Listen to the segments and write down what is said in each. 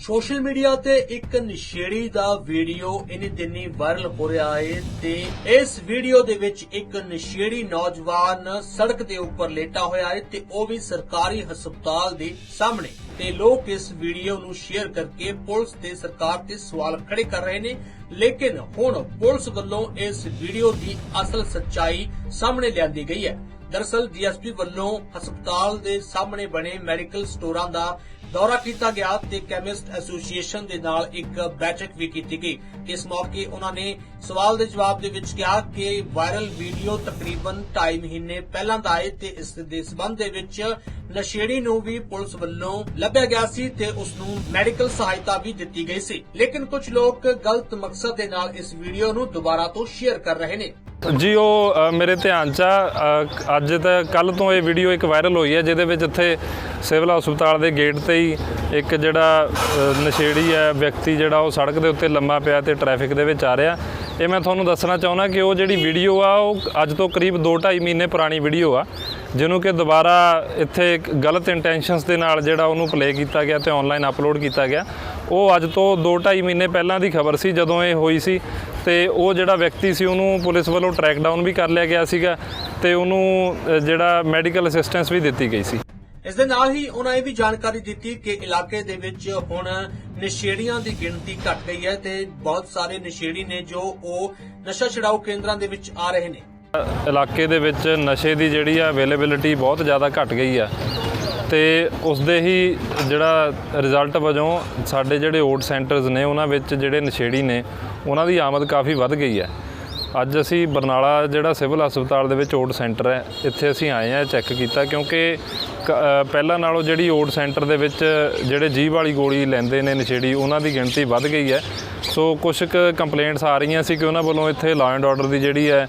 Social media ਤੇ ਇੱਕ ਨਸ਼ੇੜੀ ਦਾ ਵੀਡੀਓ ਇਨੀ ਦਿਨੀ ਵਾਇਰਲ ਹੋ ਰਿਹਾ ਹੈ ਤੇ ਇਸ ਵੀਡੀਓ ਦੇ ਵਿੱਚ ਇੱਕ ਨਸ਼ੇੜੀ ਨੌਜਵਾਨ ਸੜਕ ਦੇ ਉੱਪਰ ਲੇਟਾ ਹੋਇਆ ਹੈ ਤੇ ਉਹ ਵੀ ਸਰਕਾਰੀ ਹਸਪਤਾਲ ਦੇ ਸਾਹਮਣੇ। ਤੇ ਲੋਕ ਇਸ ਵੀਡੀਓ ਨੂੰ ਸ਼ੇਅਰ ਕਰਕੇ ਪੁਲਿਸ ਤੇ ਸਰਕਾਰ ਤੇ ਸਵਾਲ ਖੜੇ ਕਰ ਰਹੇ ਨੇ। ਲੇਕਿਨ ਹੁਣ ਪੁਲਿਸ ਵੱਲੋਂ ਇਸ ਵੀਡੀਓ ਦੀ ਅਸਲ ਸੱਚਾਈ ਸਾਹਮਣੇ ਲਿਆਂਦੀ ਗਈ ਹੈ। ਦਰਅਸਲ ਡੀਐਸਪੀ ਵੱਲੋਂ ਹਸਪਤਾਲ ਦੇ ਸਾਹਮਣੇ ਬਣੇ ਮੈਡੀਕਲ ਸਟੋਰਾਂ ਦਾ ਦੌਰਾ ਕੀਤਾ ਗਿਆ ਤੇ ਕੈਮਿਸਟ ਐਸੋਸੀਏਸ਼ਨ ਦੇ ਨਾਲ ਇੱਕ ਬੈਠਕ ਵੀ ਕੀਤੀ ਗਈ। ਇਸ ਮੌਕੇ ਉਹਨਾਂ ਨੇ ਸਵਾਲ ਦੇ ਜਵਾਬ ਦੇ ਵਿੱਚ ਕਿਹਾ ਕਿ ਵਾਇਰਲ ਵੀਡੀਓ ਤਕਰੀਬਨ 2.5 ਮਹੀਨੇ ਪਹਿਲਾਂ ਦਾ ਹੈ ਤੇ ਇਸ ਦੇ ਸਬੰਧ ਦੇ ਵਿੱਚ ਨਸ਼ੇੜੀ ਨੂੰ ਵੀ ਪੁਲਿਸ ਵੱਲੋਂ ਲੱਭਿਆ ਗਿਆ ਸੀ ਤੇ ਉਸ ਨੂੰ ਮੈਡੀਕਲ ਸਹਾਇਤਾ ਵੀ ਦਿੱਤੀ ਗਈ ਸੀ। ਲੇਕਿਨ ਕੁਝ ਲੋਕ ਗਲਤ ਮਕਸਦ ਦੇ ਨਾਲ ਇਸ ਵੀਡੀਓ ਨੂੰ ਦੁਬਾਰਾ ਤੋਂ ਸ਼ੇਅਰ ਕਰ ਰਹੇ ਨੇ। ਜੀ ਉਹ ਮੇਰੇ ਧਿਆਨ ਚ ਆ, ਅੱਜ ਤਾਂ ਕੱਲ ਤੋਂ ਇਹ ਵੀਡੀਓ ਇੱਕ ਵਾਇਰਲ ਹੋਈ ਹੈ ਜਿਹਦੇ ਵਿੱਚ ਇੱਥੇ ਸਿਵਲ ਹਸਪਤਾਲ ਦੇ ਗੇਟ ਤੇ ਹੀ ਇੱਕ ਜਿਹੜਾ ਨਸ਼ੇੜੀ ਹੈ ਵਿਅਕਤੀ ਜਿਹੜਾ ਉਹ ਸੜਕ ਦੇ ਉੱਤੇ ਲੰਮਾ ਪਿਆ ਤੇ ਟ੍ਰੈਫਿਕ ਦੇ ਵਿੱਚ ਆ ਰਿਹਾ। ਇਹ ਮੈਂ ਤੁਹਾਨੂੰ ਦੱਸਣਾ ਚਾਹੁੰਦਾ ਕਿ ਉਹ ਜਿਹੜੀ ਵੀਡੀਓ ਆ ਉਹ ਅੱਜ ਤੋਂ ਕਰੀਬ 2.5 ਮਹੀਨੇ ਪੁਰਾਣੀ ਵੀਡੀਓ ਆ। ਜਿਹਨੂੰ ਕਿ ਦੁਬਾਰਾ ਇੱਥੇ ਇੱਕ ਗਲਤ ਇੰਟੈਂਸ਼ਨਸ ਦੇ ਨਾਲ ਜਿਹੜਾ ਉਹਨੂੰ ਪਲੇ ਕੀਤਾ ਗਿਆ ਤੇ ਆਨਲਾਈਨ ਅਪਲੋਡ ਕੀਤਾ ਗਿਆ, ਉਹ ਅੱਜ ਤੋਂ 2.5 ਮਹੀਨੇ ਪਹਿਲਾਂ ਦੀ ਖਬਰ ਸੀ, ਜਦੋਂ ਇਹ ਹੋਈ ਸੀ ਤੇ ਉਹ ਜਿਹੜਾ ਵਿਅਕਤੀ ਸੀ ਉਹਨੂੰ ਪੁਲਿਸ ਵੱਲੋਂ ਟਰੈਕ ਡਾਊਨ ਵੀ ਕਰ ਲਿਆ ਗਿਆ ਸੀਗਾ ਤੇ ਉਹਨੂੰ ਜਿਹੜਾ ਮੈਡੀਕਲ ਅਸਿਸਟੈਂਸ ਵੀ ਦਿੱਤੀ ਗਈ ਸੀ। ਇਸ ਦੇ ਨਾਲ ਹੀ ਉਹਨਾਂ ਇਹ ਵੀ ਜਾਣਕਾਰੀ ਦਿੱਤੀ ਕਿ ਇਲਾਕੇ ਦੇ ਵਿੱਚ ਹੁਣ ਨਸ਼ੇੜੀਆਂ ਦੀ ਗਿਣਤੀ ਘਟ ਗਈ ਹੈ ਤੇ ਬਹੁਤ ਸਾਰੇ ਨਸ਼ੇੜੀ ਨੇ ਜੋ ਉਹ ਨਸ਼ਾ ਛਡਾਊ ਕੇਂਦਰਾਂ ਦੇ ਵਿੱਚ ਆ ਰਹੇ ਨੇ। ਇਲਾਕੇ ਦੇ ਵਿੱਚ ਨਸ਼ੇ ਦੀ ਜਿਹੜੀ ਆ ਅਵੇਲੇਬਿਲਿਟੀ ਬਹੁਤ ਜ਼ਿਆਦਾ ਘਟ ਗਈ ਆ। ਤੇ ਉਸ ਦੇ ਹੀ ਜਿਹੜਾ ਰਿਜ਼ਲਟ ਵਜੋਂ ਸਾਡੇ ਜਿਹੜੇ ਓਟ ਸੈਂਟਰਸ ਨੇ, ਉਹਨਾਂ ਵਿੱਚ ਜਿਹੜੇ ਨਸ਼ੇੜੀ ਨੇ, ਉਹਨਾਂ ਦੀ ਆਮਦ ਕਾਫੀ ਵੱਧ ਗਈ ਹੈ ਅੱਜ ਅਸੀਂ ਬਰਨਾਲਾ ਜਿਹੜਾ ਸਿਵਲ ਹਸਪਤਾਲ ਦੇ ਵਿੱਚ ਓਡ ਸੈਂਟਰ ਹੈ, ਇੱਥੇ ਅਸੀਂ ਆਏ ਆ ਚੈੱਕ ਕੀਤਾ ਕਿਉਂਕਿ ਕ- ਪਹਿਲਾਂ ਨਾਲੋਂ ਜਿਹੜੀ ਓਡ ਸੈਂਟਰ ਦੇ ਵਿੱਚ ਜਿਹੜੇ ਜੀਭ ਵਾਲੀ ਗੋਲੀ ਲੈਂਦੇ ਨੇ ਨਸ਼ੇੜੀ, ਉਹਨਾਂ ਦੀ ਗਿਣਤੀ ਵੱਧ ਗਈ ਹੈ। ਸੋ ਕੁਝ ਕੁ ਕੰਪਲੇਂਟਸ ਆ ਰਹੀਆਂ ਸੀ ਕਿ ਉਹਨਾਂ ਵੱਲੋਂ ਇੱਥੇ ਲਾਅ ਐਂਡ ਆਰਡਰ ਦੀ ਜਿਹੜੀ ਹੈ,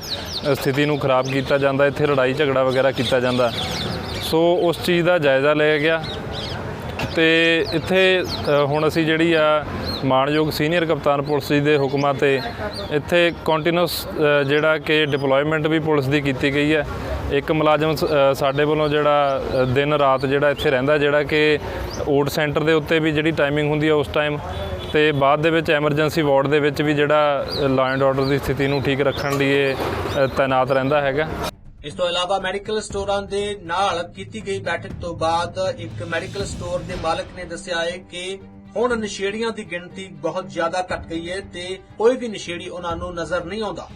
ਸਥਿਤੀ ਨੂੰ ਖਰਾਬ ਕੀਤਾ ਜਾਂਦਾ, ਇੱਥੇ ਲੜਾਈ ਝਗੜਾ ਵਗੈਰਾ ਕੀਤਾ ਜਾਂਦਾ। ਸੋ ਉਸ ਚੀਜ਼ ਦਾ ਜਾਇਜ਼ਾ ਲਿਆ ਗਿਆ ਤੇ ਇੱਥੇ ਹੁਣ ਅਸੀਂ ਜਿਹੜੀ ਆ ਮਾਨਯੋਗ ਸੀਨੀਅਰ ਕਪਤਾਨ ਪੁਲਿਸ ਜੀ ਦੇ ਹੁਕਮਾਂ ਤੇ ਇੱਥੇ ਕੰਟੀਨਿਊਸ ਜਿਹੜਾ ਕਿ ਡਿਪਲੋਇਮੈਂਟ ਵੀ ਪੁਲਿਸ ਦੀ ਕੀਤੀ ਗਈ ਹੈ। ਇੱਕ ਮੁਲਾਜ਼ਮ ਸਾਡੇ ਵੱਲੋਂ ਜਿਹੜਾ ਦਿਨ ਰਾਤ ਜਿਹੜਾ ਇੱਥੇ ਰਹਿੰਦਾ, ਜਿਹੜਾ ਕਿ ਓਟ ਸੈਂਟਰ ਦੇ ਉੱਤੇ ਵੀ ਜਿਹੜੀ ਟਾਈਮਿੰਗ ਹੁੰਦੀ ਹੈ ਉਸ ਟਾਈਮ ਤੇ ਬਾਅਦ ਦੇ ਵਿੱਚ ਐਮਰਜੈਂਸੀ ਵਾਰਡ ਦੇ ਵਿੱਚ ਵੀ ਜਿਹੜਾ ਲਾਅ ਐਂਡ ਆਰਡਰ ਦੀ ਸਥਿਤੀ ਨੂੰ ਠੀਕ ਰੱਖਣ ਲਈ ਇਹ ਤਾਇਨਾਤ ਰਹਿੰਦਾ ਹੈਗਾ। ਇਸ ਤੋਂ ਇਲਾਵਾ ਮੈਡੀਕਲ ਸਟੋਰਾਂ ਦੇ ਨਾਲ ਕੀਤੀ ਗਈ ਬੈਠਕ ਤੋਂ ਬਾਅਦ ਇੱਕ ਮੈਡੀਕਲ ਸਟੋਰ ਦੇ ਮਾਲਕ ਨੇ ਦੱਸਿਆ ਹੈ ਕਿ ਹੁਣ ਨਸ਼ੇੜੀਆਂ ਦੀ ਗਿਣਤੀ ਬਹੁਤ ਜ਼ਿਆਦਾ ਘਟ ਗਈ ਹੈ ਤੇ ਕੋਈ ਵੀ ਨਸ਼ੇੜੀ ਉਹਨਾਂ ਨੂੰ ਨਜ਼ਰ ਨਹੀਂ ਆਉਂਦਾ।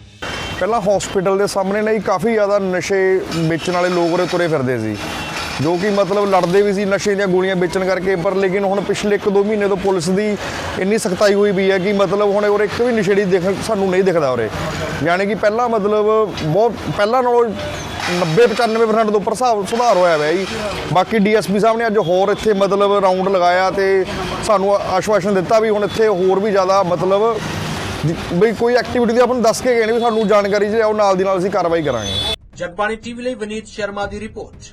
ਪਹਿਲਾਂ ਹਸਪੀਟਲ ਦੇ ਸਾਹਮਣੇ ਨਹੀਂ, ਕਾਫੀ ਜ਼ਿਆਦਾ ਨਸ਼ੇ ਵੇਚਣ ਵਾਲੇ ਲੋਕ ਉਰੇ ਤੁਰੇ ਫਿਰਦੇ ਸੀ। ਜੋ ਕਿ ਮਤਲਬ ਲੜਦੇ ਵੀ ਸੀ ਨਸ਼ੇ ਦੀਆਂ ਗੋਲੀਆਂ ਵੇਚਣ ਕਰਕੇ, ਪਰ ਲੇਕਿਨ ਹੁਣ ਪਿਛਲੇ 1-2 ਮਹੀਨੇ ਤੋਂ ਪੁਲਿਸ ਦੀ ਇੰਨੀ ਸਖਤਾਈ ਹੋਈ ਵੀ ਹੈ ਕਿ ਮਤਲਬ ਹੁਣ ਉਰੇ ਇੱਕ ਵੀ ਨਸ਼ੇੜੀ ਦੇਖ ਸਾਨੂੰ ਨਹੀਂ ਦਿਖਦਾ ਉਰੇ। ਯਾਨੀ ਕਿ ਪਹਿਲਾਂ ਮਤਲਬ ਬਹੁਤ ਪਹਿਲਾਂ ਨਾਲੋਂ 90-95% ਤੋਂ ਉੱਪਰ ਹਿਸਾਬ ਸੁਧਾਰ ਹੋਇਆ ਹੋਇਆ ਜੀ। ਬਾਕੀ ਡੀਐਸਪੀ ਸਾਹਿਬ ਨੇ ਅੱਜ ਹੋਰ ਇੱਥੇ ਮਤਲਬ ਰਾਉਂਡ ਲਗਾਇਆ ਤੇ ਸਾਨੂੰ ਆਸ਼ਵਾਸਨ ਦਿੱਤਾ ਵੀ ਹੁਣ ਇੱਥੇ ਹੋਰ ਵੀ ਜ਼ਿਆਦਾ ਮਤਲਬ ਬਈ ਕੋਈ ਐਕਟੀਵਿਟੀ ਦੀ ਆਪਾਂ ਨੂੰ ਦੱਸ ਕੇ ਗਏ ਨੇ ਵੀ ਸਾਨੂੰ ਜਾਣਕਾਰੀ ਜੇ ਉਹ ਨਾਲ ਦੀ ਨਾਲ ਅਸੀਂ ਕਾਰਵਾਈ ਕਰਾਂਗੇ। ਜਗਬਾਣੀ ਟੀਵੀ ਲਈ ਵਨੀਤ ਸ਼ਰਮਾ ਦੀ ਰਿਪੋਰਟ।